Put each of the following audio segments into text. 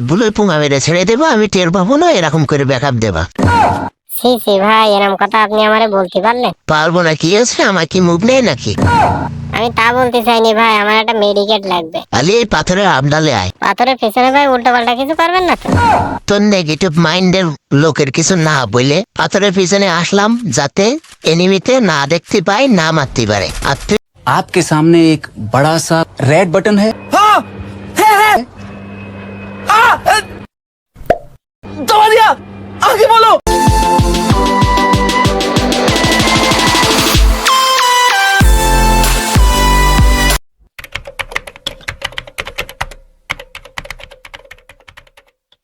ভুলে পুঙা মেরে ছেড়ে দেবো আমি টের পাবো না এরকম করে ব্যাকআপ দেবা সি সি ভাই এরকম কথা আপনি আমারে বলতে পারলেন পারবো না কি আছে আমার কি মুখ নেই নাকি আমি তা বলতে চাইনি ভাই আমার একটা মেডিকেট লাগবে আলি এই পাথরের আবডালে আয় পাথরের পেছনে ভাই উল্টো পাল্টা কিছু করবেন না তো তোর নেগেটিভ মাইন্ডের লোকের কিছু না বলে পাথরের পিছনে আসলাম যাতে এনিমিতে না দেখতে পাই না মারতে পারে আর তুই आपके सामने एक बड़ा सा रेड बटन है दबा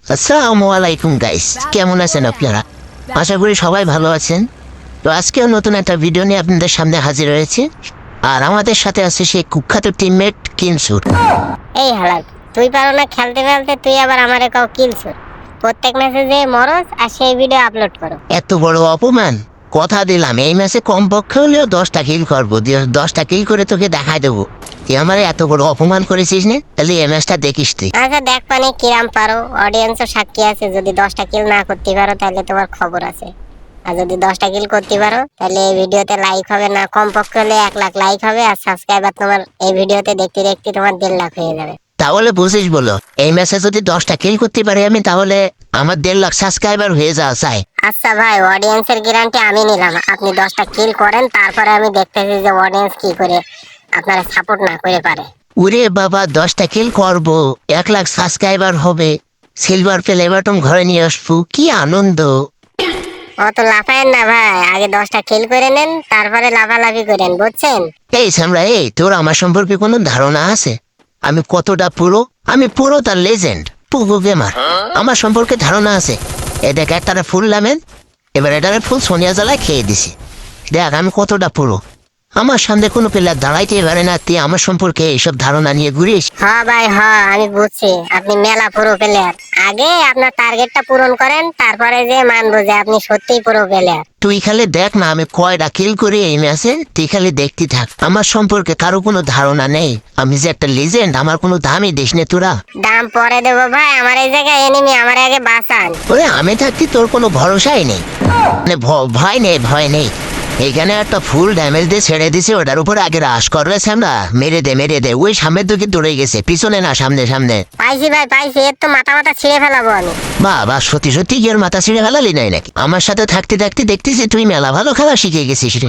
আসসালামু আলাইকুম গাইস কেমন আছেন আপনারা? আশা করি সবাই ভালো আছেন। তো আজকেও নতুন একটা ভিডিও নিয়ে আপনাদের সামনে হাজির হয়েছে। আর আমাদের সাথে আছে সেই কুখ্যাত টিমমেট কিনসুর। এই হালাল। তুই পারো না খেলতে খেলতে তুই আবার আমারে কাউ কিলছ প্রত্যেক মেসেজে মরস আর সেই ভিডিও আপলোড করো। এত বড় অপমান? কথা দিলাম এই ম্যাচে কমপক্ষে হলেও দশটা কিল করব। দশটা কিল করে তোকে দেখাই দেবো। তুই আমার এত বড় অপমান করেছিস না? তাহলে এই ম্যাচটা দেখিস তুই। আচ্ছা দেখ পানি কিরাম পারো। অডিয়েন্সও সাক্ষী আছে যদি দশটা কিল না করতে পারো তাহলে তোমার খবর আছে। আর যদি দশটা কিল করতে পারো তাহলে এই ভিডিওতে লাইক হবে না। কমপক্ষে হলে এক লাখ লাইক হবে আর সাবস্ক্রাইবার তোমার এই ভিডিওতে দেখতে দেখতে তোমার দেড় লাখ হয়ে যাবে। তাহলে বুঝিস বলো এই ম্যাচে যদি দশটা কিল করতে পারি আমি তাহলে আমার দেড় লাখ সাবস্ক্রাইবার হয়ে যাওয়া চাই। আচ্ছা ভাই অডিয়েন্সের গ্যারান্টি আমি নিলাম। আপনি দশটা কিল করেন তারপরে আমি দেখতেছি যে অডিয়েন্স কি করে আপনারা সাপোর্ট না করে পারে। উরে বাবা দশটা কিল করব এক লাখ সাবস্ক্রাইবার হবে সিলভার প্লে বাটন ঘরে নিয়ে আসব কি আনন্দ। অত লাফায়েন না ভাই আগে দশটা কিল করে নেন তারপরে লাফালাফি করেন বুঝছেন? এই সামরা এই তোর আমার সম্পর্কে কোনো ধারণা আছে? আমি কতটা পুরো? আমি পুরো তার লেজেন্ড পুরো গেমার আমার সম্পর্কে ধারণা আছে। এ দেখ একটারে ফুল লামেন, এবার এটারে ফুল সোনিয়া জ্বালায় খেয়ে দিছি। দেখ, আমি কতটা পুরো। আমার সামনে কোনো প্লেয়ার দাঁড়াইতে পারে না তুই আমার সম্পর্কে এইসব ধারণা নিয়ে ঘুরিস। হ ভাই হ আমি বুঝছি। আপনি মেলা পুরো প্লেয়ার আগে আপনার টার্গেটটা পূরণ করেন তারপরে যে মানবো যে আপনি সত্যিই পুরো প্লেয়ার তুই খালি দেখ না আমি কয়টা কিল করি এই ম্যাচে তুই খালি দেখতে থাক। আমার সম্পর্কে কারও কোনো ধারণা নেই। আমি যে একটা লিজেন্ড আমার কোনো দামই দিস নে তোরা। দাম পরে দেবো ভাই আমার এই জায়গায় এনিমি আমার আগে বাঁচান। ওরে আমি থাকতে তোর কোনো ভরসাই নেই। মানে ভ- ভয় নেই ভয় নেই। এখানে একটা ফুল ড্যামেজ দিয়ে ছেড়ে দিছে ওটার উপর আগে রাস করবে আমরা মেরে দে মেরে দে। ওই সামনের দিকে দৌড়ে গেছে। পিছনে না সামনে সামনে। পাইছি ভাই পাইছি। এর তো মাথা মাথা ছিঁড়ে ফেলাবো আমি। বাবা সত্যি সত্যি গিয়ে মাথা ছিঁড়ে ফেলালি নাই নাকি? আমার সাথে থাকতে থাকতে দেখতেছি তুই মেলা ভালো খেলা শিখে গেছিস রে।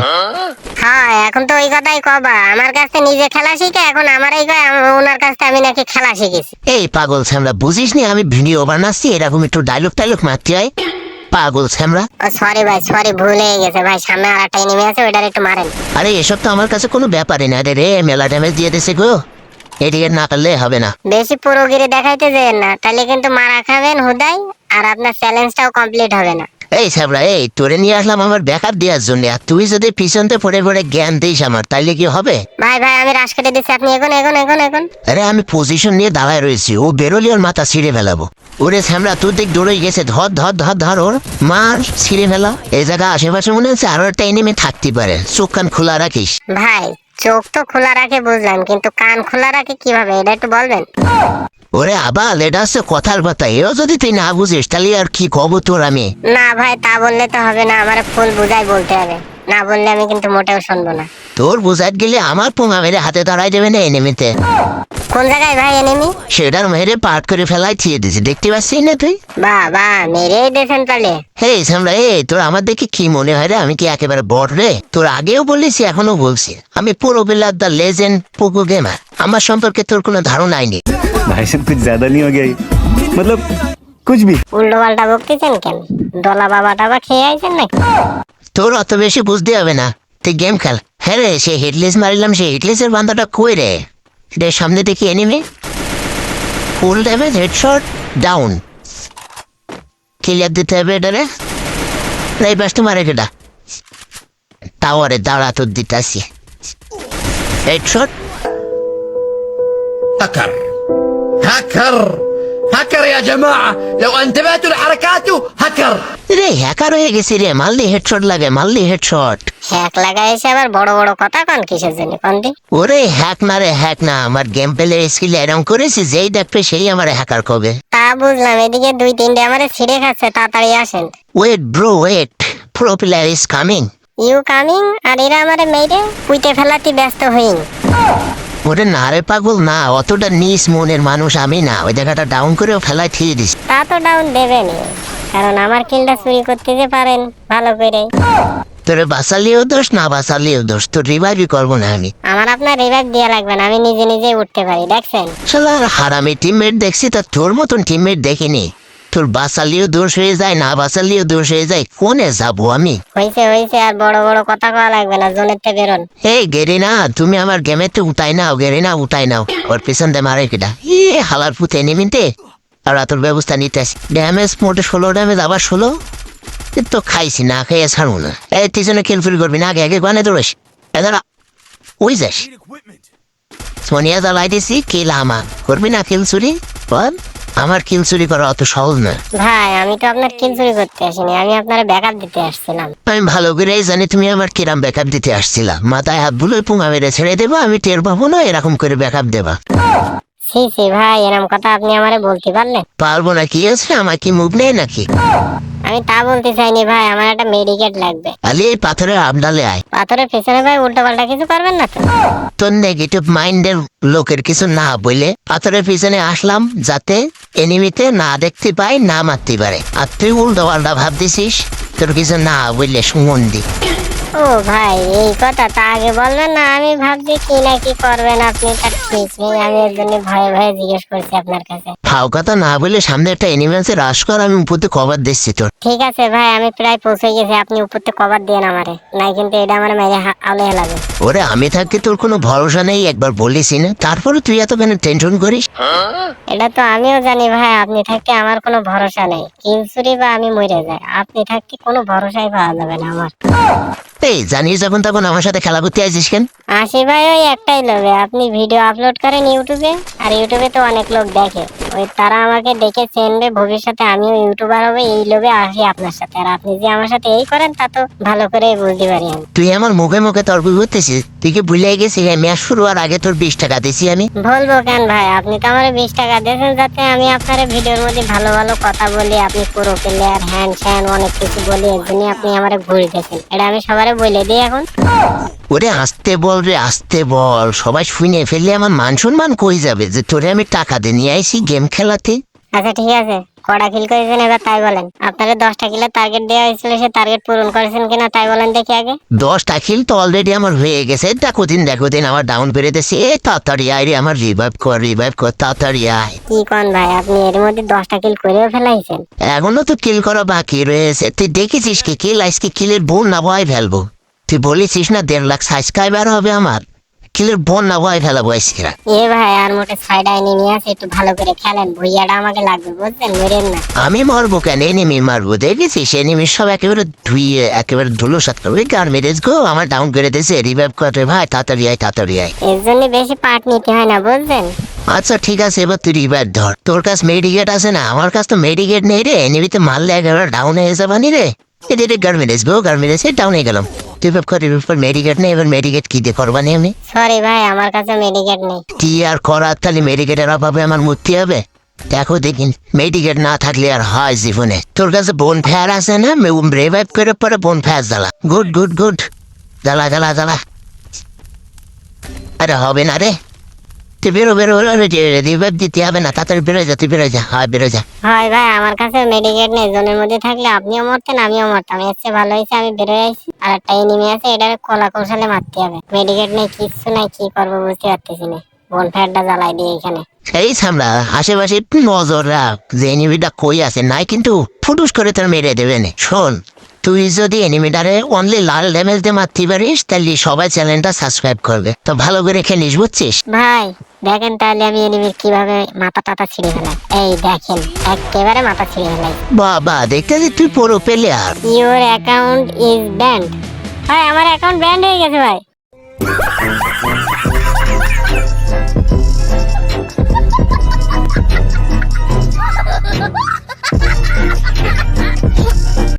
হ্যাঁ এখন তো ওই কথাই কবা আমার কাছে নিজে খেলা শিখে এখন আমারই কয় আম- ওনার কাছে আমি নাকি খেলা শিখেছি। এই পাগল স্যামরা বুঝিস নি আমি ভিডিও বানাচ্ছি এরকম একটু ডায়লগ টাইলগ মারতে হয়? পাগল স্যামরা সরি ভাই সরি ভুল হয়ে গেছে ভাই সামনে আর একটা এনিমি আছে ওইটার একটু মারেন। আরে এসব তো আমার কাছে কোনো ব্যাপারই না রে রে মেলা ড্যামেজ দিয়ে দিছে গো। এদিকে না করলে হবে না। বেশি পুরো পুরোগিরি দেখাইতে যেন না তাহলে কিন্তু মারা খাবেন হুদাই আর আপনার চ্যালেঞ্জটাও কমপ্লিট হবে না। এই সাবরা এই তোরে নিয়ে আসলাম আমার ব্যাকআপ দেওয়ার জন্য আর তুই যদি পিছনতে পড়ে পড়ে জ্ঞান দিস আমার তাইলে কি হবে? ভাই ভাই আমি রাশ কেটে দিচ্ছি আপনি এখন এখন এখন এখন আরে আমি পজিশন নিয়ে দাঁড়ায় রয়েছি ও বেরোলি ওর মাথা ছিঁড়ে ফেলাবো। ওরে স্যামরা তোর দিক দৌড়ে গেছে ধর ধর ধর ধর ওর মার ছিঁড়ে ফেলা। এই জায়গা আশেপাশে মনে হচ্ছে আরও একটা এনিমে থাকতে পারে চোখ কান খোলা রাখিস। ভাই চোখ তো খোলা রাখে বুঝলাম কিন্তু কান খোলা রাখে কীভাবে? এটা একটু বলবেন? ওরে আবার এটা হচ্ছে কথার কথা এও যদি তুই না বুঝিস তাহলে আর কি কব তোর আমি? না ভাই তা বললে তো হবে না আমার ফুল বুঝাই বলতে হবে। না বললে আমি কিন্তু মোটেও শুনবো না তোর বুঝাত গেলে আমার পোঙা মেরে হাতে দাঁড়াই দেবে না এনিমিতে কোন জায়গায় ভাই এনিমি সেটার মেরে পাট করে ফেলাই থিয়ে দিছি দেখতে পাচ্ছিস না তুই বা বা মেরেই দিয়েছেন তাহলে হে সামরা এই তোর আমার দেখে কি মনে হয় রে আমি কি একেবারে বড় রে তোর আগেও বলিস এখনো বলছি আমি পুরো বিলার দ্য লেজেন্ড পোকো গেমার আমার সম্পর্কে তোর কোনো ধারণাই নেই भाई साहब कुछ ज्यादा नहीं हो गया ये? मतलब कुछ भी উল্টো পাল্টা বকতেছেন কেন ডলা বাবা টাবা খেয়ে আইছেন নাকি তোর অত বেশি বুঝতে হবে না তুই গেম খেল হ্যাঁ রে সে হেডলেস মারিলাম সে হেডলেসের বান্ধাটা কই রে রে সামনে দেখি enemy full damage headshot down clear দিতে হবে এটা রে না, এই পাশটা মারে কেটা টাওয়ারে দাঁড়া তোর দিতে আসি হেডশট هكر هكر هكر يا جماعة لو انتبهتوا لحركاته هكر রে হ্যাকার হয়ে গেছি রে মাল্লি হেডশট লাগে মাল্লি হেডশট হ্যাক লাগা এসে আবার বড় বড় কথা কন কিসের জন্য কন দি? ওরে হ্যাক না রে হ্যাক না আমার গেম প্লে স্কিল এরকম করেছি যেই দেখবে সেই আমার হ্যাকার কবে তা বুঝলাম এদিকে দুই তিনটে আমারে ছিঁড়ে খাচ্ছে তাড়াতাড়ি আসেন। Wait bro wait pro player is coming you coming আর এরা আমারে মেরে পুইতে ফেলাতে ব্যস্ত হইন। ওরে না রে পাগল না অতটা নিস মনের মানুষ আমি না ওই জায়গাটা ডাউন করেও ফেলায় থিয়ে দিস। তা তো ডাউন দেবেনি কারণ আমার কিলটা চুরি করতে যে পারেন ভালো করে তোরে বাঁচালিও দোষ না বাঁচালিও দোষ তোর রিভাইভই করব না আমি। আমার আপনার রিভাইভ দেওয়া লাগবে না আমি নিজে নিজে উঠতে পারি দেখছেন? হারামি টিমমেট দেখছি তা তোর মতন টিমমেট দেখিনি। তোর বাঁচালিও দোষ হয়ে যায় না বাঁচালিও দোষ হয়ে যায় কোনে যাব আমি? হয়েছে হয়েছে আর বড় বড় কথা কওয়া লাগবে না জোনের থেকে বেরোন। এই গেরিনা তুমি আমার গেমেতে উঠাই নাও গেরিনা উঠাই নাও। ওর পিছন দিয়ে মারে কিটা ই হালার পুতে নিমিনতে আর তোর ব্যবস্থা নিতে আসি ড্যামেজ মোটে ষোলো ড্যামেজ আবার ষোলো। তো খাইছি না খেয়ে ছাড়বো না। এই পিছনে খেলফিল করবি না আগে আগে গানে দৌড়াস ওই যাস। সোনিয়া জ্বালাই দিছি কিল আমার করবি না কিল চুরি? বল আমার কিল চুরি করা অত সহজ না। ভাই আমি তো আপনার কিল চুরি করতে আসিনি আমি আপনার ব্যাকআপ দিতে আসছিলাম। আমি ভালো করেই জানি তুমি আমার কিরাম ব্যাকআপ দিতে আসছিলা। মাথায় হাত বুলো পুঙা মেরে ছেড়ে দেবো আমি টের পাবো না এরকম করে ব্যাকআপ দেবা। সি ভাই এরম কথা আপনি আমারে বলতে পারলেন? পারব না কি আছে? আমার কি মুভ নেই নাকি? আমি তা বলতে চাইনি ভাই আমার একটা মেডিকেট লাগবে। আলি এই পাথরের আবডালে আয়। পাথরের পেছনে ভাই উল্টো পাল্টা কিছু করবেন না তো? তোর নেগেটিভ মাইন্ডের লোকের কিছু না বলে পাথরের পিছনে আসলাম যাতে এনিমিতে না দেখতে পাই না মারতে পারে। আর তুই উল্টো পাল্টা ভাবতেছিস তোর কিছু না বললে সুমন্দি ও ভাই এই কথা তা আগে বলবেন না আমি ভাবছি কি না কি করবেন আপনি তার ঠিক নেই আমি এর জন্য ভয়ে ভয়ে জিজ্ঞেস করছি আপনার কাছে। ফাও কথা না বলে সামনে একটা এনিমি আছে রাশ কর আমি উপরে কভার দিচ্ছি তোর। ঠিক আছে ভাই আমি প্রায় পৌঁছে গেছি আপনি উপর থেকে কভার দিয়ে আমারে নাই কিন্তু এটা আমার মেরে হা- আলে হেলাবে। ওরে আমি থাকতে তোর কোনো ভরসা নেই একবার বলিসই না। তারপরে তুই এত কেন টেনশন করিস? এটা তো আমিও জানি ভাই আপনি থাকতে আমার কোনো ভরসা নেই। কিল বা আমি মরে যাই আপনি থাকতে কোনো ভরসাই পাওয়া যাবে না আমার। এই জানিস যখন তখন আমার সাথে খেলা করতে আসিস কেন? আসি ভাই ওই একটাই লোভে। আপনি ভিডিও আপলোড করেন ইউটিউবে আর ইউটিউবে তো অনেক লোক দেখে। ওই তারা আমাকে দেখে চেনবে ভবিষ্যতে আমিও ইউটিউবার হবে এই লোভে আসি আপনার সাথে। আর আপনি যে আমার সাথে এই করেন তা তো ভালো করে বুঝতে পারি আমি। তুই আমার মুখে মুখে তর্ক করতেছিস তুই কি ভুলে গেছিস? ম্যাচ শুরু হওয়ার আগে তোর বিশ টাকা দিছি আমি। বলব কেন ভাই আপনি তো আমার বিশ টাকা দিয়েছেন যাতে আমি আপনার ভিডিওর মধ্যে ভালো ভালো কথা বলি আপনি পুরো প্লেয়ার হ্যান্ড স্যান অনেক কিছু বলি এর জন্য আপনি আমার ঘুরে দিয়েছেন। এটা আমি সবারে বলে দে এখন। ওরে আসতে বল রে আসতে বল। সবাই শুনে ফেললে আমার মান সম্মান কই যাবে? যে তোরে আমি টাকা দিয়ে নিয়ে আইসি গেম খেলাতে। আচ্ছা ঠিক আছে। কটা কিল করেছেন এবার তাই বলেন। আপনাকে দশটা কিলের টার্গেট দেওয়া হয়েছিল সে টার্গেট পূরণ করেছেন কিনা তাই বলেন দেখি আগে। দশটা কিল তো অলরেডি আমার হয়ে গেছে। দেখো দিন দেখো দিন আমার ডাউন পেরেতেছে এ তাড়াতাড়ি আয় রে আমার রিভাইভ কর রিভাইভ কর তাড়াতাড়ি আয়। কি কোন ভাই আপনি এর মধ্যে দশটা কিল করেও ফেলাইছেন? এখনও তো কিল করা বাকি রয়েছে। তুই দেখেছিস কি কিল আজকে কিলের বোন না ভয় ফেলব। তুই বলেছিস না দেড় লাখ সাবস্ক্রাইবার হবে আমার। কিলের বোন না ভয় ফেলাবো আজকে এ ভাই আর মোটে সাইড আইনি নিয়ে আসে একটু ভালো করে খেলেন। ভুইয়াটা আমাকে লাগবে বুঝছেন? মেরেন না। আমি মারবো কেন? এনিমি মারবো দেখেছিস? এনিমি সব একেবারে ধুইয়ে একেবারে ধুলো সাত করবে গান মেরেজ গো আমার ডাউন করে দিয়েছে। রিভাইভ করে ভাই তাড়াতাড়ি আয় তাড়াতাড়ি আয়। এর জন্য বেশি পাট নিতে হয় না বুঝছেন? আচ্ছা ঠিক আছে এবার তুই রিভাইভ ধর। তোর কাছ মেডিকেট আছে না? আমার কাছ তো মেডিকেট নেই রে। এনিমিতে মারলে একেবারে ডাউন হয়ে যাবানি রে। এদের গার্মেন্টস গো গার্মেন্টস ডাউন হয়ে গেলাম। করে রিভাইভ করে মেডিকেট নেই এবার মেডিকেট কি দিয়ে করবানি আমি? সরি ভাই আমার কাছে মেডিকেট নেই। কি আর করার? তাহলে মেডিকেটের অভাবে আমার মূর্তি হবে? দেখো দেখিন মেডিকেট না থাকলে আর হয় জীবনে। তোর কাছে বোন ফেয়ার আছে না? রেভাইভ করে পরে বোন ফেয়ার জ্বালা। গুড গুড গুড জ্বালা জ্বালা জ্বালা। আরে হবে না রে। তুই বেরো বেরো রিভাইভ দিতে হবে না তাড়াতাড়ি বেরো যা তুই বেরো যা হয় বেরো যা। হয় ভাই আমার কাছে মেডিকেট নেই জোনের মধ্যে থাকলে আপনিও মরতেন আমিও মরতাম। এর চেয়ে ভালো হয়েছে আমি বেরোয় আইছি আর একটা এনিমি আছে এটা কলা কৌশলে মারতে হবে। মেডিকেট নেই কিচ্ছু নাই কি করব বুঝতে পারতেছি না। বোন ফ্যাটটা জ্বালাই দিই এখানে। সামলা আশেপাশে নজর রাখ যে এনিমিটা কই আছে নাই কিন্তু ফুটুস করে তোর মেরে দেবে না। শোন তুই যদি এনিমিটারে অনলি লাল ড্যামেজ দিয়ে মারতে পারিস তাহলে সবাই চ্যানেলটা সাবস্ক্রাইব করবে। তো ভালো করে খেলিস বুঝছিস? ভাই দেখেন তাহলে আমি এনিমির কীভাবে মাথা টাথা ছিঁড়ে ফেলাই এই দেখেন একেবারে মাথা ছিঁড়ে ফেলাই বাবা দেখতে যে তুই পুরো player your account is banned ভাই আমার অ্যাকাউন্ট ব্যান্ড হয়ে গেছে ভাই।